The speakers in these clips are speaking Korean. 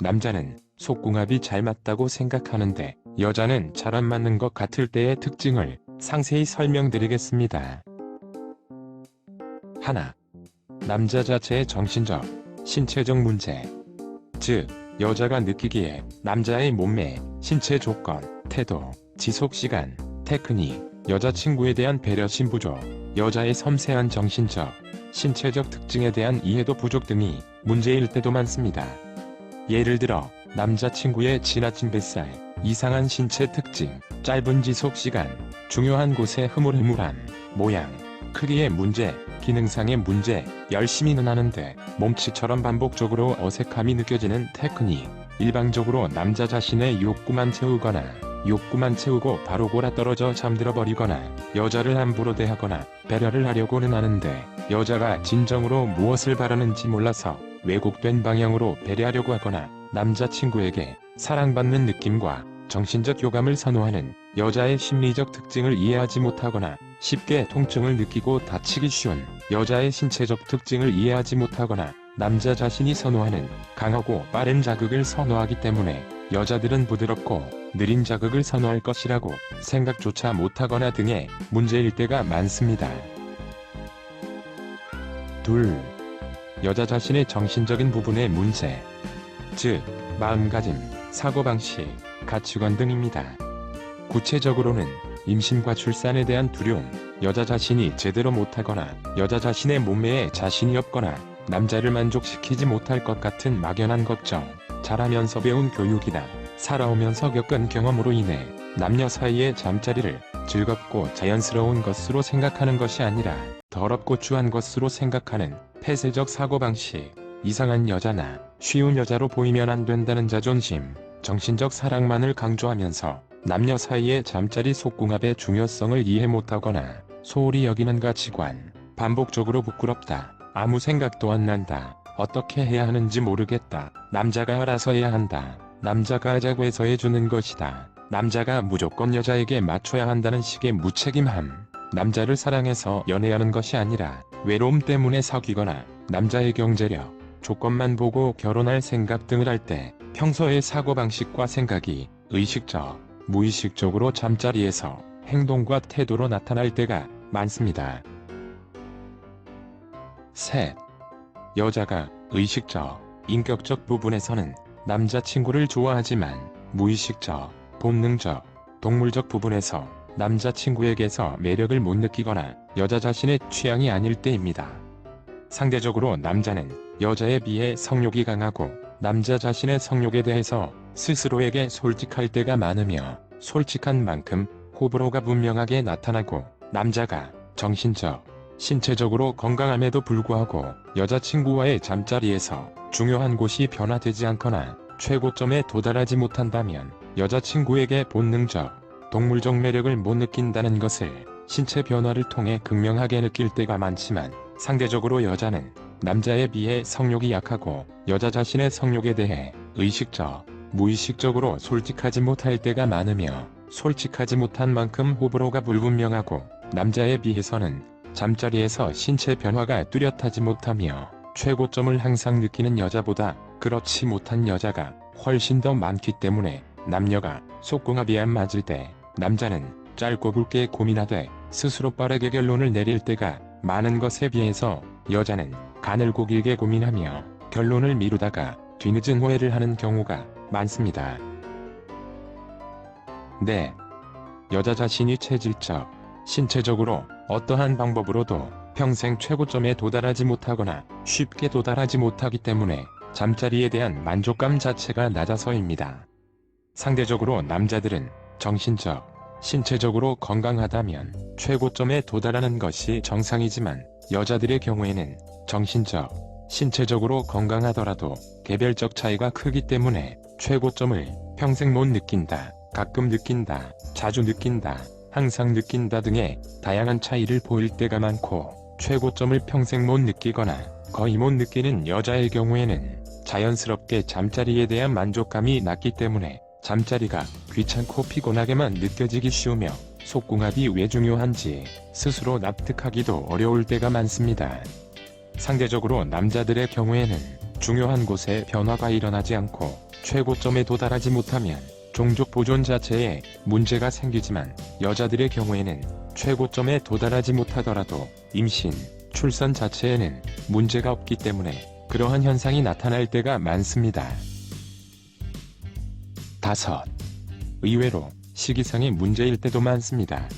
남자는 속궁합이 잘 맞다고 생각하는데 여자는 잘 안 맞는 것 같을 때의 특징을 상세히 설명드리겠습니다. 하나, 남자 자체의 정신적, 신체적 문제. 즉, 여자가 느끼기에 남자의 몸매, 신체 조건, 태도, 지속 시간, 테크닉, 여자친구에 대한 배려심 부족, 여자의 섬세한 정신적, 신체적 특징에 대한 이해도 부족 등이 문제일 때도 많습니다. 예를 들어, 남자친구의 지나친 뱃살, 이상한 신체 특징, 짧은 지속 시간, 중요한 곳에 흐물흐물한 모양, 크기의 문제, 기능상의 문제, 열심히는 하는데 몸치처럼 반복적으로 어색함이 느껴지는 테크닉, 일방적으로 남자 자신의 욕구만 채우거나 욕구만 채우고 바로 골아떨어져 잠들어 버리거나 여자를 함부로 대하거나 배려를 하려고는 하는데 여자가 진정으로 무엇을 바라는지 몰라서 왜곡된 방향으로 배려하려고 하거나 남자친구에게 사랑받는 느낌과 정신적 교감을 선호하는 여자의 심리적 특징을 이해하지 못하거나 쉽게 통증을 느끼고 다치기 쉬운 여자의 신체적 특징을 이해하지 못하거나 남자 자신이 선호하는 강하고 빠른 자극을 선호하기 때문에 여자들은 부드럽고 느린 자극을 선호할 것이라고 생각조차 못하거나 등의 문제일 때가 많습니다. 둘. 여자 자신의 정신적인 부분의 문제. 즉, 마음가짐, 사고방식, 가치관 등입니다. 구체적으로는 임신과 출산에 대한 두려움, 여자 자신이 제대로 못하거나 여자 자신의 몸매에 자신이 없거나 남자를 만족시키지 못할 것 같은 막연한 걱정, 자라면서 배운 교육이나 살아오면서 겪은 경험으로 인해 남녀 사이의 잠자리를 즐겁고 자연스러운 것으로 생각하는 것이 아니라 더럽고 추한 것으로 생각하는 폐쇄적 사고방식, 이상한 여자나 쉬운 여자로 보이면 안 된다는 자존심, 정신적 사랑만을 강조하면서 남녀 사이의 잠자리 속궁합의 중요성을 이해 못하거나 소홀히 여기는 가치관, 반복적으로 부끄럽다, 아무 생각도 안 난다, 어떻게 해야 하는지 모르겠다, 남자가 알아서 해야 한다, 남자가 하자고 해서 해주는 것이다, 남자가 무조건 여자에게 맞춰야 한다는 식의 무책임함, 남자를 사랑해서 연애하는 것이 아니라 외로움 때문에 사귀거나 남자의 경제력, 조건만 보고 결혼할 생각 등을 할 때 평소의 사고방식과 생각이 의식적, 무의식적으로 잠자리에서 행동과 태도로 나타날 때가 많습니다. 셋. 여자가 의식적, 인격적 부분에서는 남자친구를 좋아하지만 무의식적, 본능적, 동물적 부분에서 남자친구에게서 매력을 못 느끼거나 여자 자신의 취향이 아닐 때입니다. 상대적으로 남자는 여자에 비해 성욕이 강하고 남자 자신의 성욕에 대해서 스스로에게 솔직할 때가 많으며 솔직한 만큼 호불호가 분명하게 나타나고 남자가 정신적, 신체적으로 건강함에도 불구하고 여자친구와의 잠자리에서 중요한 곳이 변화되지 않거나 최고점에 도달하지 못한다면 여자친구에게 본능적, 동물적 매력을 못 느낀다는 것을 신체 변화를 통해 극명하게 느낄 때가 많지만 상대적으로 여자는 남자에 비해 성욕이 약하고 여자 자신의 성욕에 대해 의식적, 무의식적으로 솔직하지 못할 때가 많으며 솔직하지 못한 만큼 호불호가 불분명하고 남자에 비해서는 잠자리에서 신체 변화가 뚜렷하지 못하며 최고점을 항상 느끼는 여자보다 그렇지 못한 여자가 훨씬 더 많기 때문에 남녀가 속궁합이 안 맞을 때 남자는 짧고 굵게 고민하되 스스로 빠르게 결론을 내릴 때가 많은 것에 비해서 여자는 가늘고 길게 고민하며 결론을 미루다가 뒤늦은 후회를 하는 경우가 많습니다. 네. 여자 자신이 체질적, 신체적으로 어떠한 방법으로도 평생 최고점에 도달하지 못하거나 쉽게 도달하지 못하기 때문에 잠자리에 대한 만족감 자체가 낮아서입니다. 상대적으로 남자들은 정신적, 신체적으로 건강하다면 최고점에 도달하는 것이 정상이지만 여자들의 경우에는 정신적, 신체적으로 건강하더라도 개별적 차이가 크기 때문에 최고점을 평생 못 느낀다, 가끔 느낀다, 자주 느낀다, 항상 느낀다 등의 다양한 차이를 보일 때가 많고 최고점을 평생 못 느끼거나 거의 못 느끼는 여자의 경우에는 자연스럽게 잠자리에 대한 만족감이 낮기 때문에 잠자리가 귀찮고 피곤하게만 느껴지기 쉬우며 속궁합이 왜 중요한지 스스로 납득하기도 어려울 때가 많습니다. 상대적으로 남자들의 경우에는 중요한 곳에 변화가 일어나지 않고 최고점에 도달하지 못하면 종족 보존 자체에 문제가 생기지만 여자들의 경우에는 최고점에 도달하지 못하더라도 임신, 출산 자체에는 문제가 없기 때문에 그러한 현상이 나타날 때가 많습니다. 다섯. 의외로 식이상의 문제일 때도 많습니다.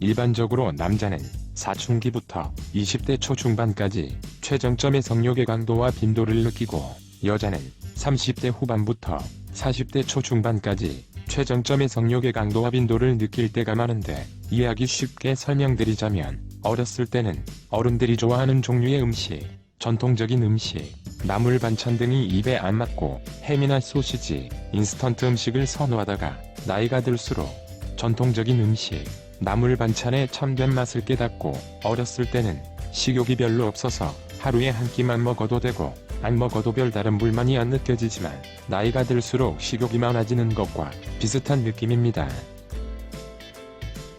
일반적으로 남자는 사춘기부터 20대 초중반까지 최정점의 성욕의 강도와 빈도를 느끼고 여자는 30대 후반부터 40대 초중반까지 최정점의 성욕의 강도와 빈도를 느낄 때가 많은데 이해하기 쉽게 설명드리자면 어렸을 때는 어른들이 좋아하는 종류의 음식, 전통적인 음식, 나물 반찬 등이 입에 안 맞고 햄이나 소시지, 인스턴트 음식을 선호하다가 나이가 들수록 전통적인 음식, 나물 반찬의 참된 맛을 깨닫고 어렸을 때는 식욕이 별로 없어서 하루에 한 끼만 먹어도 되고 안 먹어도 별다른 불만이 안 느껴지지만 나이가 들수록 식욕이 많아지는 것과 비슷한 느낌입니다.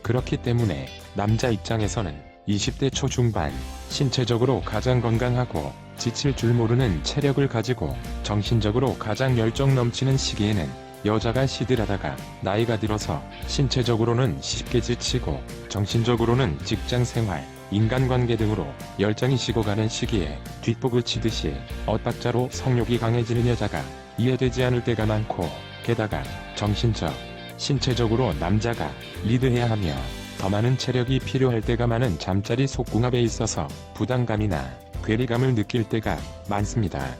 그렇기 때문에 남자 입장에서는 20대 초중반 신체적으로 가장 건강하고 지칠 줄 모르는 체력을 가지고 정신적으로 가장 열정 넘치는 시기에는 여자가 시들하다가 나이가 들어서 신체적으로는 쉽게 지치고 정신적으로는 직장 생활, 인간관계 등으로 열정이 식어가는 시기에 뒷북을 치듯이 엇박자로 성욕이 강해지는 여자가 이해되지 않을 때가 많고 게다가 정신적, 신체적으로 남자가 리드해야 하며 더 많은 체력이 필요할 때가 많은 잠자리 속궁합에 있어서 부담감이나 괴리감을 느낄 때가 많습니다.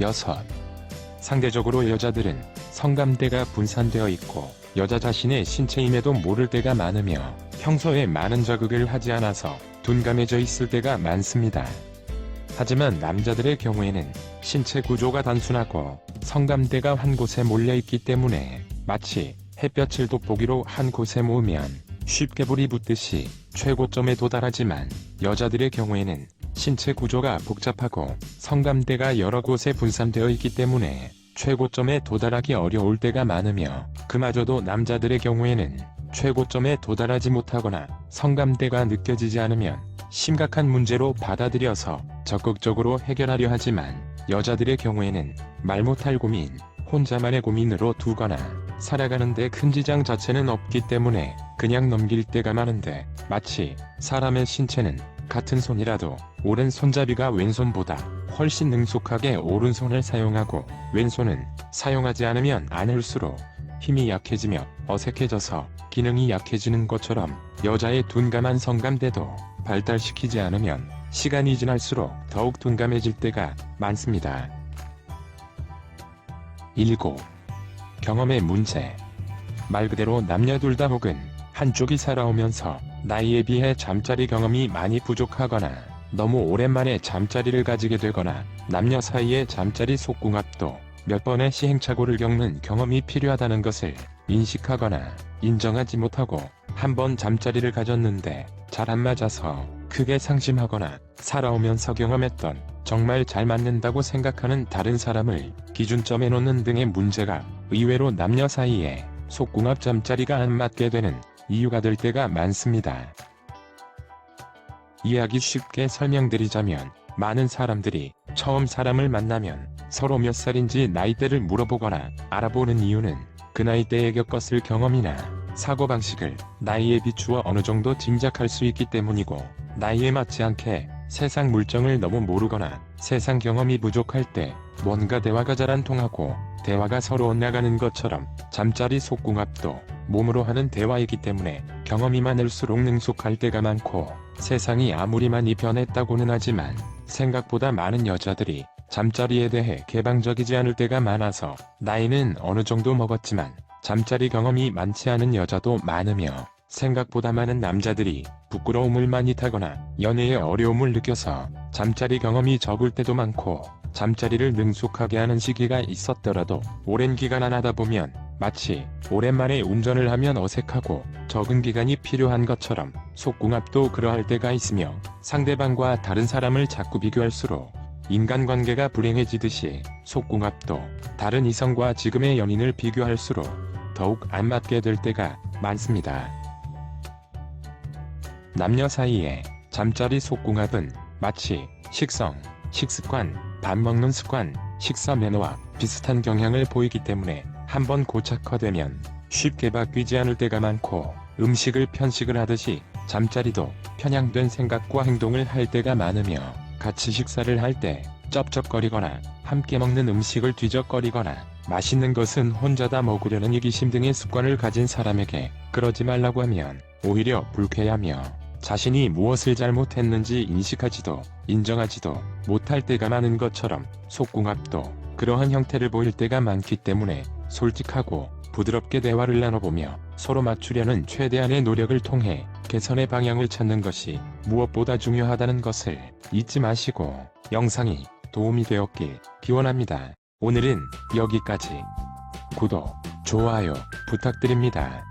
여섯. 상대적으로 여자들은 성감대가 분산되어 있고 여자 자신의 신체임에도 모를 때가 많으며 평소에 많은 자극을 하지 않아서 둔감해져 있을 때가 많습니다. 하지만 남자들의 경우에는 신체 구조가 단순하고 성감대가 한 곳에 몰려 있기 때문에 마치 햇볕을 돋보기로 한 곳에 모으면 쉽게 불이 붙듯이 최고점에 도달하지만 여자들의 경우에는 신체 구조가 복잡하고 성감대가 여러 곳에 분산되어 있기 때문에 최고점에 도달하기 어려울 때가 많으며 그마저도 남자들의 경우에는 최고점에 도달하지 못하거나 성감대가 느껴지지 않으면 심각한 문제로 받아들여서 적극적으로 해결하려 하지만 여자들의 경우에는 말 못할 고민, 혼자만의 고민으로 두거나 살아가는데 큰 지장 자체는 없기 때문에 그냥 넘길 때가 많은데 마치 사람의 신체는 같은 손이라도 오른손잡이가 왼손보다 훨씬 능숙하게 오른손을 사용하고 왼손은 사용하지 않으면 않을수록 힘이 약해지며 어색해져서 기능이 약해지는 것처럼 여자의 둔감한 성감대도 발달시키지 않으면 시간이 지날수록 더욱 둔감해질 때가 많습니다. 7. 경험의 문제. 말 그대로 남녀 둘 다 혹은 한쪽이 살아오면서 나이에 비해 잠자리 경험이 많이 부족하거나 너무 오랜만에 잠자리를 가지게 되거나 남녀 사이의 잠자리 속궁합도 몇 번의 시행착오를 겪는 경험이 필요하다는 것을 인식하거나 인정하지 못하고 한 번 잠자리를 가졌는데 잘 안 맞아서 크게 상심하거나 살아오면서 경험했던 정말 잘 맞는다고 생각하는 다른 사람을 기준점에 놓는 등의 문제가 의외로 남녀 사이에 속궁합 잠자리가 안 맞게 되는 이유가 될 때가 많습니다. 이해하기 쉽게 설명드리자면 많은 사람들이 처음 사람을 만나면 서로 몇 살인지 나이대를 물어보거나 알아보는 이유는 그 나이대에 겪었을 경험이나 사고방식을 나이에 비추어 어느 정도 짐작할 수 있기 때문이고 나이에 맞지 않게 세상 물정을 너무 모르거나 세상 경험이 부족할 때 뭔가 대화가 잘 안 통하고 대화가 서로 엇나가는 것처럼 잠자리 속궁합도 몸으로 하는 대화이기 때문에 경험이 많을수록 능숙할 때가 많고 세상이 아무리 많이 변했다고는 하지만 생각보다 많은 여자들이 잠자리에 대해 개방적이지 않을 때가 많아서 나이는 어느 정도 먹었지만 잠자리 경험이 많지 않은 여자도 많으며 생각보다 많은 남자들이 부끄러움을 많이 타거나 연애에 어려움을 느껴서 잠자리 경험이 적을 때도 많고 잠자리를 능숙하게 하는 시기가 있었더라도 오랜 기간 안 하다 보면 마치 오랜만에 운전을 하면 어색하고 적은 기간이 필요한 것처럼 속궁합도 그러할 때가 있으며 상대방과 다른 사람을 자꾸 비교할수록 인간관계가 불행해지듯이 속궁합도 다른 이성과 지금의 연인을 비교할수록 더욱 안 맞게 될 때가 많습니다. 남녀 사이에 잠자리 속궁합은 마치 식성, 식습관, 밥 먹는 습관, 식사 매너와 비슷한 경향을 보이기 때문에 한번 고착화되면 쉽게 바뀌지 않을 때가 많고 음식을 편식을 하듯이 잠자리도 편향된 생각과 행동을 할 때가 많으며 같이 식사를 할 때 쩝쩝거리거나 함께 먹는 음식을 뒤적거리거나 맛있는 것은 혼자 다 먹으려는 이기심 등의 습관을 가진 사람에게 그러지 말라고 하면 오히려 불쾌하며 자신이 무엇을 잘못했는지 인식하지도 인정하지도 못할 때가 많은 것처럼 속궁합도 그러한 형태를 보일 때가 많기 때문에 솔직하고 부드럽게 대화를 나눠보며 서로 맞추려는 최대한의 노력을 통해 개선의 방향을 찾는 것이 무엇보다 중요하다는 것을 잊지 마시고 영상이 도움이 되었길 기원합니다. 오늘은 여기까지. 구독, 좋아요 부탁드립니다.